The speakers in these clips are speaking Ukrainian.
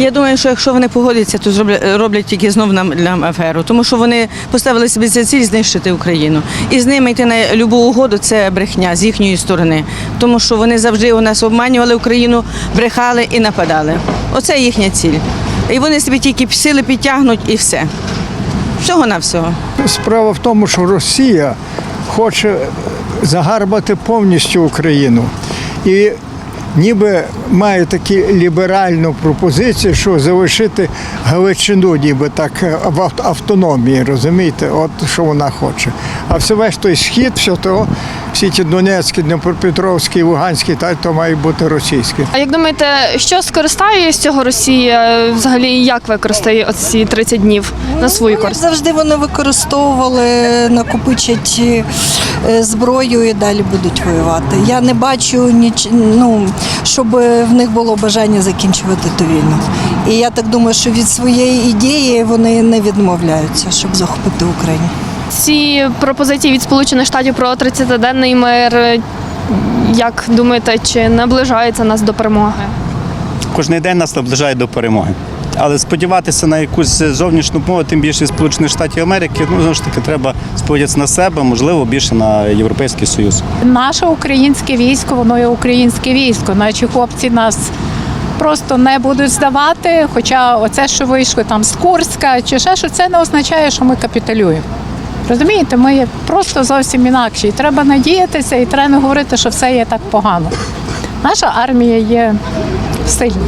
Я думаю, що якщо вони погодяться, то зроблять, роблять тільки знов нам нам аферу, тому що вони поставили собі за ціль знищити Україну. І з ними йти на любу угоду це брехня з їхньої сторони, тому що вони завжди у нас обманювали Україну, брехали і нападали. Оце їхня ціль. І вони собі тільки сили підтягнуть і все. Всього на всього. Справа в тому, що Росія хоче загарбати повністю Україну. І ніби має таку ліберальну пропозицію, що залишити Галичину, ніби так в автономії, розумієте, от що вона хоче. А все весь той схід, все то, всі ті Донецькі, Дніпропетровські, Луганські, та то має бути російські. А як думаєте, що скористає з цього Росія? Взагалі, як використає оці 30 днів на свою Ну, користь? завжди вони використовували, накопичать е, зброю і далі будуть воювати. Я не бачу ніч, ну, щоб в них було бажання закінчувати ту війну. І я так думаю, що від своєї ідеї вони не відмовляються, щоб захопити Україну. Ці пропозиції від Сполучених Штатів про 30-денний мир. Як думаєте, чи наближається нас до перемоги? Кожний день нас наближає до перемоги. Але сподіватися на якусь зовнішню мову, тим більше Сполучених Штатів Америки, ну знову ж таки, треба сподіватися на себе, можливо, більше на Європейський Союз. Наше українське військо, воно є українське військо. Наші хлопці нас просто не будуть здавати. Хоча оце, що вийшло там з Курська чи ще що, це не означає, що ми капітулюємо. Розумієте, ми просто зовсім інакші. І треба надіятися, і треба не говорити, що все є так погано. Наша армія є сильна,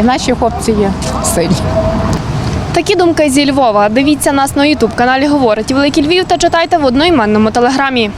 і наші хлопці є сильні. Такі думки зі Львова. Дивіться нас на Ютуб каналі Говорить Великий Львів та читайте в одноіменному телеграмі.